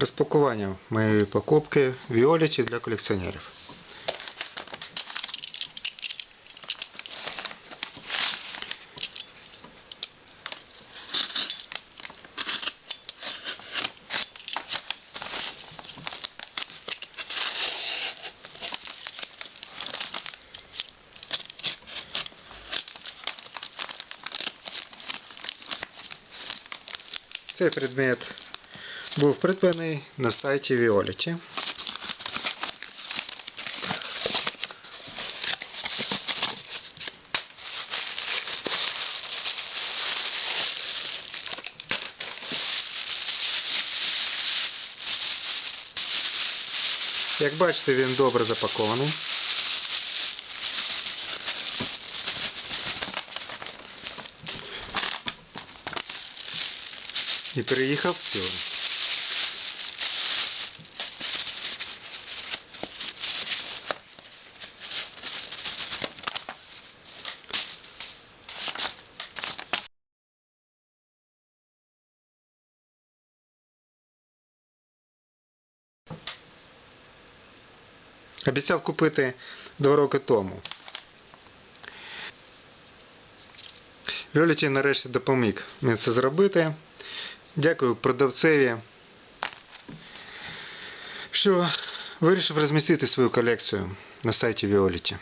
Розпакування моєї покупки Віоліті для колекціонерів. Цей предмет був придбаний на сайті Violet. Як бачите, він добре запакований. І переїхав цілим. Обіцяв купити два роки тому. Віоліті нарешті допоміг мені це зробити. Дякую продавцеві, що вирішив розмістити свою колекцію на сайті Віоліті.